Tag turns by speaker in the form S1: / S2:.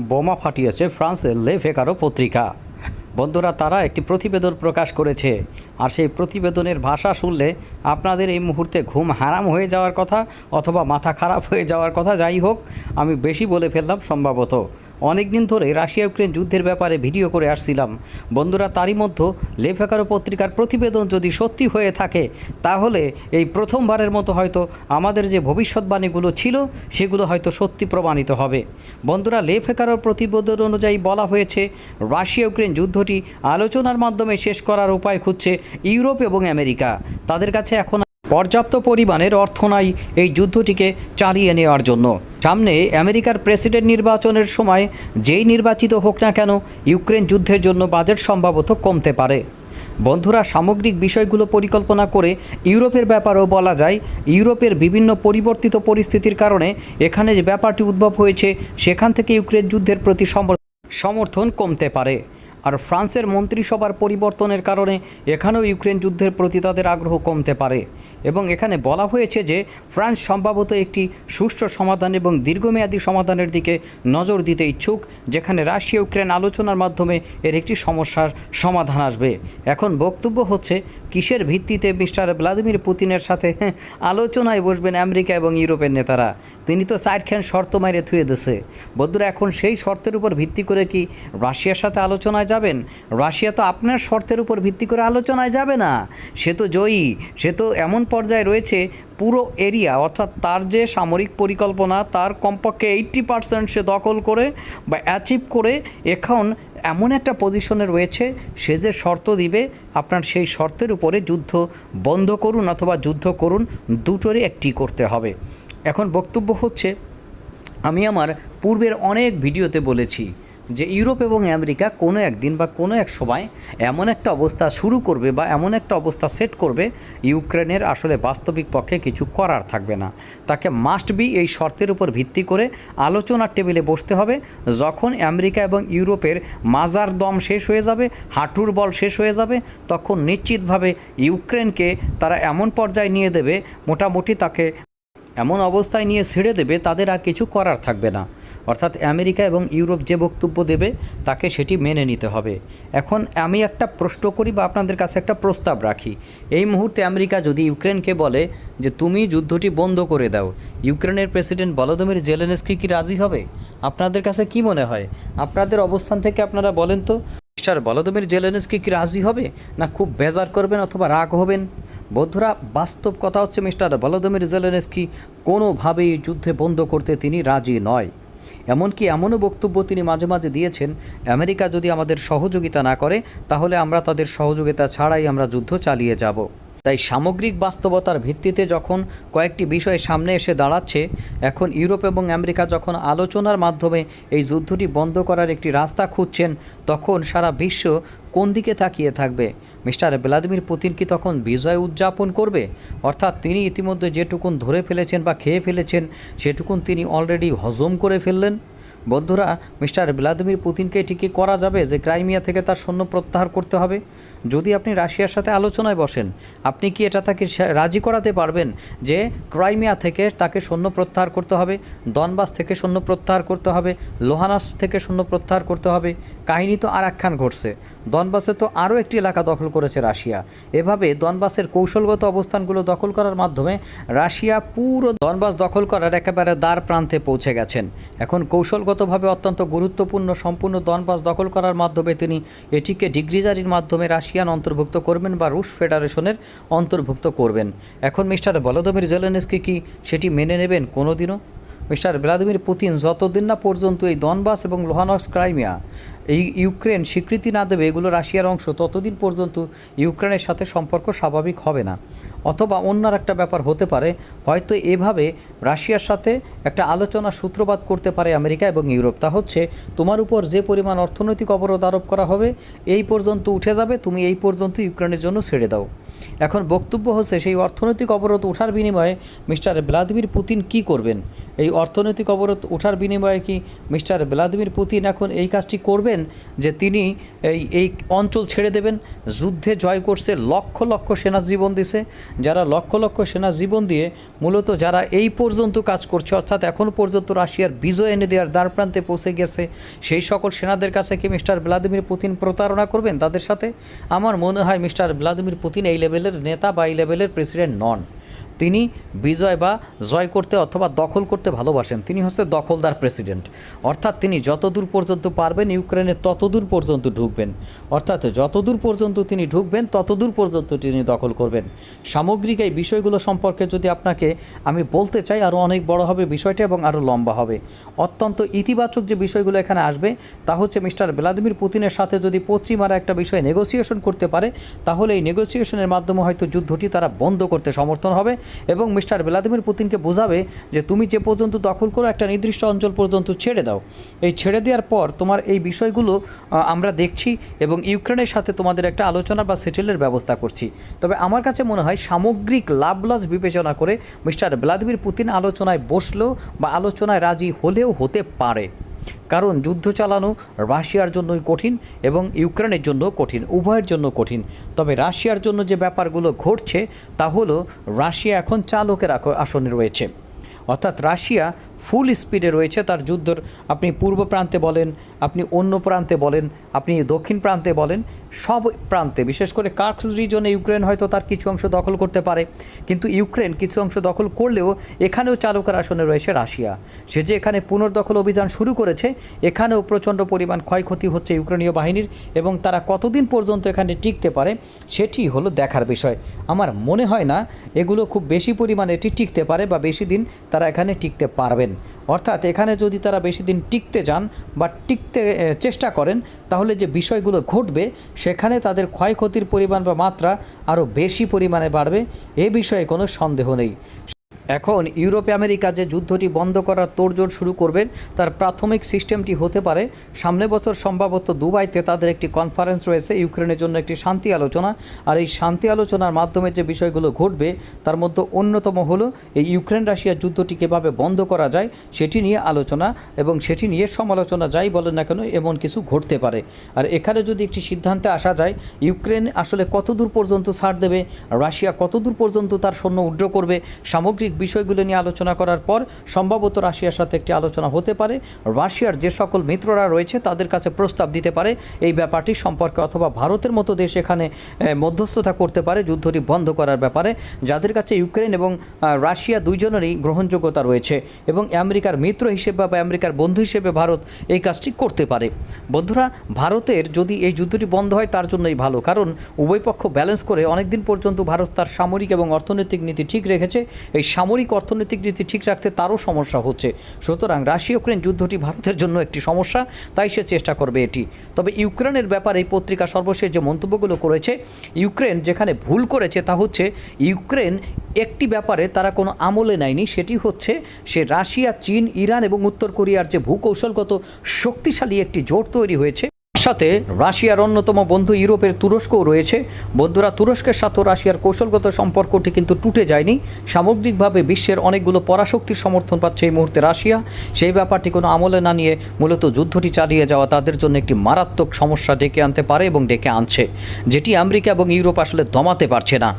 S1: বোমা ফাটিয়েছে ফ্রান্সের লে ফেকারো পত্রিকা। বন্ধুরা, তারা একটি প্রতিবেদন প্রকাশ করেছে। আর সেই প্রতিবেদনের ভাষা শুনলে আপনাদের এই মুহূর্তে ঘুম হারাম হয়ে যাওয়ার কথা অথবা মাথা খারাপ হয়ে যাওয়ার কথা যাই হোক, আমি বেশি বলে ফেললাম সম্ভবত। অনেক দিন ধরে রাশিয়া ইউক্রেন যুদ্ধের ব্যাপারে ভিডিও করে আসছিলাম। বন্ধুরা, তারই মধ্যে লেফাকারো পত্রিকার প্রতিবেদন যদি সত্যি হয়ে থাকে, তাহলে এই প্রথমবারের মতো হয়তো আমাদের যে ভবিষ্যৎবাণীগুলো ছিল, সেগুলো হয়তো সত্যি প্রমাণিত হবে। বন্ধুরা লেফেকারোর প্রতিবেদন অনুযায়ী বলা হয়েছে রাশিয়া ইউক্রেন যুদ্ধটি আলোচনার মাধ্যমে শেষ করার উপায় খুঁজছে ইউরোপ এবং আমেরিকা। তাদের কাছে এখন পর্যাপ্ত পরিমাণের অর্থ নাই এই যুদ্ধটিকে চালিয়ে নেওয়ার জন্য। সামনে আমেরিকার প্রেসিডেন্ট নির্বাচনের সময় যেই নির্বাচিত হোক না কেন, ইউক্রেন যুদ্ধের জন্য বাজেট সম্ভবত কমতে পারে। বন্ধুরা, সামগ্রিক বিষয়গুলো পরিকল্পনা করে ইউরোপের ব্যাপারেও বলা যায়, ইউরোপের বিভিন্ন পরিবর্তিত পরিস্থিতির কারণে এখানে যে ব্যাপারটি উদ্ভব হয়েছে, সেখান থেকে ইউক্রেন যুদ্ধের প্রতি সমর্থন কমতে পারে। আর ফ্রান্সের মন্ত্রিসভার পরিবর্তনের কারণে এখানেও ইউক্রেন যুদ্ধের প্রতি তাদের আগ্রহ কমতে পারে। এবং এখানে বলা হয়েছে যে ফ্রান্স সম্ভবত একটি সুষ্ঠু সমাধান এবং দীর্ঘমেয়াদী সমাধানের দিকে নজর দিতে ইচ্ছুক, যেখানে রাশিয়া ইউক্রেন আলোচনার মাধ্যমে এর একটি সমস্যার সমাধান আসবে। এখন বক্তব্য হচ্ছে কিসের ভিত্তিতে মিস্টার ভ্লাদিমির পুতিনের সাথে আলোচনায় বসবেন আমেরিকা এবং ইউরোপের নেতারা? তিনি তো সাইডখান শর্ত মাইরে থুয়ে দিছে। বন্ধুরা, এখন সেই শর্তের উপর ভিত্তি করে কি রাশিয়ার সাথে আলোচনায় যাবেন? রাশিয়া তো আপনার শর্তের উপর ভিত্তি করে আলোচনায় যাবে না। সে তো জয়ী, সে তো এমন পর্যায়ে রয়েছে পুরো এরিয়া, অর্থাৎ তার যে সামরিক পরিকল্পনা, তার কমপক্ষে এইট্টি পার্সেন্ট সে দখল করে বা অ্যাচিভ করে এখন এমন একটা পজিশনে রয়েছে, সে যে শর্ত দিবে, আপনার সেই শর্তের উপরে যুদ্ধ বন্ধ করুন অথবা যুদ্ধ করুন, দুটোরই একটি করতে হবে। এখন বক্তব্য হচ্ছে, আমি আমার পূর্বের অনেক ভিডিওতে বলেছি যে ইউরোপ এবং আমেরিকা কোনো একদিন বা কোনো এক সময় এমন একটা অবস্থা শুরু করবে বা এমন একটা অবস্থা সেট করবে, ইউক্রেনের আসলে বাস্তবিক পক্ষে কিছু করার থাকবে না। তাকে মাস্ট বি এই শর্তের উপর ভিত্তি করে আলোচনার টেবিলে বসতে হবে। যখন আমেরিকা এবং ইউরোপের মাজার দম শেষ হয়ে যাবে, হাঁটুর বল শেষ হয়ে যাবে, তখন নিশ্চিতভাবে ইউক্রেনকে তারা এমন পর্যায়ে নিয়ে দেবে, মোটামুটি তাকে এমন অবস্থায় নিয়ে ছেড়ে দেবে, তাদের আর কিছু করার থাকবে না। অর্থাৎ আমেরিকা এবং ইউরোপ যে বক্তব্য দেবে, তাকে সেটি মেনে নিতে হবে। এখন আমি একটা প্রশ্ন করি বা আপনাদের কাছে একটা প্রস্তাব রাখি। এই মুহূর্তে আমেরিকা যদি ইউক্রেনকে বলে যে, তুমি যুদ্ধটি বন্ধ করে দাও, ইউক্রেনের প্রেসিডেন্ট বলদমির জেলেনস্কি কি রাজি হবে? আপনাদের কাছে কি মনে হয়? আপনাদের অবস্থান থেকে আপনারা বলেন তো, মিস্টার বলদমির জেলেনস্কি কি রাজি হবে? না, খুব বেজার করবেন অথবা রাগ হবেন? বন্ধুরা, বাস্তব কথা হচ্ছে, মিস্টার ভলোদমির জেলেনস্কি কোনোভাবেই যুদ্ধে বন্ধ করতে তিনি রাজি নয়। এমনকি এমনও বক্তব্য তিনি মাঝে মাঝে দিয়েছেন, আমেরিকা যদি আমাদের সহযোগিতা না করে, তাহলে আমরা তাদের সহযোগিতা ছাড়াই আমরা যুদ্ধ চালিয়ে যাব। তাই সামগ্রিক বাস্তবতার ভিত্তিতে যখন কয়েকটি বিষয় সামনে এসে দাঁড়াচ্ছে, এখন ইউরোপ এবং আমেরিকা যখন আলোচনার মাধ্যমে এই যুদ্ধটি বন্ধ করার একটি রাস্তা খুঁজছেন, তখন সারা বিশ্ব কোন দিকে তাকিয়ে থাকবে? মিস্টার ভ্লাদিমির পুতিন কি তখন বিজয় উদযাপন করবে? অর্থাৎ তিনি ইতিমধ্যে যেটুকুন ধরে ফেলেছেন বা খেয়ে ফেলেছেন, সেটুকুন তিনি অলরেডি হজম করে ফেললেন। বন্ধুরা, মিস্টার ভ্লাদিমির পুতিনকে ঠিকই করা যাবে যে ক্রাইমিয়া থেকে তার সৈন্য প্রত্যাহার করতে হবে? যদি আপনি রাশিয়ার সাথে আলোচনায় বসেন, আপনি কি এটা তাকে রাজি করাতে পারবেন যে ক্রাইমিয়া থেকে তাকে সৈন্য প্রত্যাহার করতে হবে, দনবাস থেকে সৈন্য প্রত্যাহার করতে হবে, লোহানাস থেকে সৈন্য প্রত্যাহার করতে হবে? কাহিনী তো আর একখান ঘটছে। দনবাসে তো আরও একটি এলাকা দখল করেছে রাশিয়া। এভাবে দনবাসের কৌশলগত অবস্থানগুলো দখল করার মাধ্যমে রাশিয়া পুরো দনবাস দখল করার একেবারে দ্বার প্রান্তে পৌঁছে গেছেন। এখন কৌশলগতভাবে অত্যন্ত গুরুত্বপূর্ণ সম্পূর্ণ দনবাস দখল করার মাধ্যমে তিনি এটিকে ডিগ্রিজারির মাধ্যমে রাশিয়ান অন্তর্ভুক্ত করবেন বা রুশ ফেডারেশনের অন্তর্ভুক্ত করবেন। এখন মিস্টার বলদমির জেলেনস্কি কি সেটি মেনে নেবেন কোনোদিনও? মিস্টার ভ্লাদিমির পুতিন, যতদিন না পর্যন্ত এই দনবাস এবং লোহানস ক্রাইমিয়া এই ইউক্রেন স্বীকৃতি না দেবে, এগুলো রাশিয়ার অংশ, ততদিন পর্যন্ত ইউক্রেনের সাথে সম্পর্ক স্বাভাবিক হবে না। অথবা অন্য একটা ব্যাপার হতে পারে, হয়তো এভাবে রাশিয়ার সাথে একটা আলোচনা সূত্রপাত করতে পারে আমেরিকা এবং ইউরোপ। তা হচ্ছে, তোমার উপর যে পরিমাণ অর্থনৈতিক অবরোধ আরোপ করা হবে, এই পর্যন্ত উঠে যাবে, তুমি এই পর্যন্ত ইউক্রেনের জন্য ছেড়ে দাও। এখন বক্তব্য হচ্ছে, সেই অর্থনৈতিক অবরোধ ওঠার বিনিময়ে মিস্টার ভ্লাদিমির পুতিন কি করবেন? এই অর্থনৈতিক অবরোধ ওঠার বিনিময়ে কি মিস্টার ভ্লাদিমির পুতিন এখন এই কাজটি করবেন? যে তিনি এই এই অঞ্চল ছেড়ে দেবেন? যুদ্ধে জয় করছে লক্ষ লক্ষ সেনা জীবন দিছে। যারা লক্ষ লক্ষ সেনা জীবন দিয়ে মূলত যারা এই পর্যন্ত কাজ করছে, অর্থাৎ এখন পর্যন্ত রাশিয়ার বিজয় এনে দেওয়ার দ্বার প্রান্তে পৌঁছে গেছে, সেই সকল সেনাদের কাছে কি মিস্টার ভ্লাদিমির পুতিন প্রতারণা করবেন তাদের সাথে? আমার মনে হয় মিস্টার ভ্লাদিমির পুতিন এই লেভেলের নেতা বা এই লেভেলের প্রেসিডেন্ট নন। তিনি বিজয় বা জয় করতে অথবা দখল করতে ভালোবাসেন। তিনি হচ্ছে দখলদার প্রেসিডেন্ট। অর্থাৎ তিনি যতদূর পর্যন্ত পারবেন ইউক্রেনে ততদূর পর্যন্ত ঢুকবেন। অর্থাৎ যতদূর পর্যন্ত তিনি ঢুকবেন, ততদূর পর্যন্ত তিনি দখল করবেন। সামগ্রিক এই বিষয়গুলো সম্পর্কে যদি আপনাকে আমি বলতে চাই, আরও অনেক বড় হবে বিষয়টা এবং আরও লম্বা হবে। অত্যন্ত ইতিবাচক যে বিষয়গুলো এখানে আসবে, তা হচ্ছে মিস্টার ভ্লাদিমির পুতিনের সাথে যদি পশ্চিমারা একটা বিষয়ে নেগোসিয়েশন করতে পারে, তাহলে এই নেগোসিয়েশনের মাধ্যমে হয়তো যুদ্ধটি তারা বন্ধ করতে সমর্থন হবে। এবং মিস্টার ভ্লাদিমির পুতিনকে বোঝাবে যে তুমি যে পর্যন্ত দখল করো, একটা নির্দিষ্ট অঞ্চল পর্যন্ত ছেড়ে দাও। এই ছেড়ে দেওয়ার পর তোমার এই বিষয়গুলো আমরা দেখছি এবং ইউক্রেনের সাথে তোমাদের একটা আলোচনা বা সেটেলের ব্যবস্থা করছি। তবে আমার কাছে মনে হয় সামগ্রিক লাভ লস বিবেচনা করে মিস্টার ভ্লাদিমির পুতিন আলোচনায় বসলেও বা আলোচনায় রাজি হলেও হতে পারে। কারণ যুদ্ধ চালানো রাশিয়ার জন্যই কঠিন এবং ইউক্রেনের জন্য কঠিন, উভয়ের জন্য কঠিন। তবে রাশিয়ার জন্য যে ব্যাপারগুলো ঘটছে, তা হলো রাশিয়া এখন চালকের আসনে রয়েছে। অর্থাৎ রাশিয়া ফুল স্পিডে রয়েছে তার যুদ্ধর। আপনি পূর্ব প্রান্তে বলেন, আপনি অন্য প্রান্তে বলেন, আপনি দক্ষিণ প্রান্তে বলেন সব প্রান্তে, বিশেষ করে কার্কস রিজনে ইউক্রেন হয়তো তার কিছু অংশ দখল করতে পারে। কিন্তু ইউক্রেন কিছু অংশ দখল করলেও এখানেও চালকের আসনে রয়েছে রাশিয়া। সে যে এখানে পুনর্দখল অভিযান শুরু করেছে, এখানেও প্রচণ্ড পরিমাণ ক্ষয়ক্ষতি হচ্ছে ইউক্রেনীয় বাহিনীর এবং তারা কতদিন পর্যন্ত এখানে টিকতে পারে, সেটি হলো দেখার বিষয়। আমার মনে হয় না, এগুলো খুব বেশি পরিমাণে এটি টিকতে পারে বা বেশি দিন তারা এখানে টিকতে পারবেন। অর্থাৎ এখানে যদি তারা বেশি দিন টিকতে যান বা টিকতে চেষ্টা করেন, তাহলে যে বিষয়গুলো ঘটবে, সেখানে তাদের ক্ষয়ক্ষতির পরিমাণ বা মাত্রা আরও বেশি পরিমাণে বাড়বে, এ বিষয়ে কোনো সন্দেহ নেই। এখন ইউরোপে আমেরিকা যে যুদ্ধটি বন্ধ করার তোড়জোড় শুরু করবেন, তার প্রাথমিক সিস্টেমটি হতে পারে। সামনে বছর সম্ভবত দুবাইতে তাদের একটি কনফারেন্স রয়েছে, ইউক্রেনের জন্য একটি শান্তি আলোচনা। আর এই শান্তি আলোচনার মাধ্যমে যে বিষয়গুলো ঘটবে, তার মধ্যে অন্যতম হলো এই ইউক্রেন রাশিয়া যুদ্ধটি কীভাবে বন্ধ করা যায়, সেটি নিয়ে আলোচনা এবং সেটি নিয়ে সমালোচনা যাই বলেন না কেন, এমন কিছু ঘটতে পারে। আর এখানে যদি একটি সিদ্ধান্তে আসা যায়, ইউক্রেন আসলে কতদূর পর্যন্ত ছাড় দেবে, রাশিয়া কতদূর পর্যন্ত তার সৈন্য উড্র করবে, সামগ্রিক বিষয়গুলো নিয়ে আলোচনা করার পর সম্ভবত রাশিয়ার সাথে একটি আলোচনা হতে পারে। রাশিয়ার যে সকল মিত্ররা রয়েছে তাদের কাছে প্রস্তাব দিতে পারে। এই ব্যাপারটি সম্পর্কে অথবা ভারতের মতো দেশ এখানে মধ্যস্থতা করতে পারে যুদ্ধটি বন্ধ করার ব্যাপারে। যাদের কাছে ইউক্রেন এবং রাশিয়া দুইজনেরই গ্রহণযোগ্যতা রয়েছে এবং আমেরিকার মিত্র হিসেবে বা আমেরিকার বন্ধু হিসেবে ভারত এই কাজটি করতে পারে। বন্ধুরা, ভারতের যদি এই যুদ্ধটি বন্ধ হয় তার জন্যই ভালো। কারণ উভয় পক্ষ ব্যালেন্স করে অনেকদিন পর্যন্ত ভারত তার সামরিক এবং অর্থনৈতিক নীতি ঠিক রেখেছে। এই সামরিক অর্থনৈতিক নীতি ঠিক রাখতে তারও সমস্যা হচ্ছে। সুতরাং রাশিয়া ইউক্রেন যুদ্ধটি ভারতের জন্য একটি সমস্যা, তাই সে চেষ্টা করবে এটি। তবে ইউক্রেনের ব্যাপারে এই পত্রিকা সর্বশেষ যে মন্তব্যগুলো করেছে, ইউক্রেন যেখানে ভুল করেছে তা হচ্ছে, ইউক্রেন একটি ব্যাপারে তারা কোনো আমলে নেয়নি, সেটি হচ্ছে সে রাশিয়া, চীন, ইরান এবং উত্তর কোরিয়ার যে ভূকৌশলগত শক্তিশালী একটি জোট তৈরি হয়েছে সাথে রাশিয়ার অন্যতম বন্ধু ইউরোপের তুরস্কও রয়েছে। বন্ধুরা, তুরস্কের সাথে রাশিয়ার কৌশলগত সম্পর্কটি কিন্তু টুটে যায়নি। সামগ্রিকভাবে বিশ্বের অনেকগুলো পরাশক্তির সমর্থন পাচ্ছে এই মুহূর্তে রাশিয়া। সেই ব্যাপারটি কোনো আমলে না নিয়ে মূলত যুদ্ধটি চালিয়ে যাওয়া তাদের জন্য একটি মারাত্মক সমস্যা ডেকে আনতে পারে এবং ডেকে আনছে, যেটি আমেরিকা এবং ইউরোপ আসলে দমাতে পারছে না।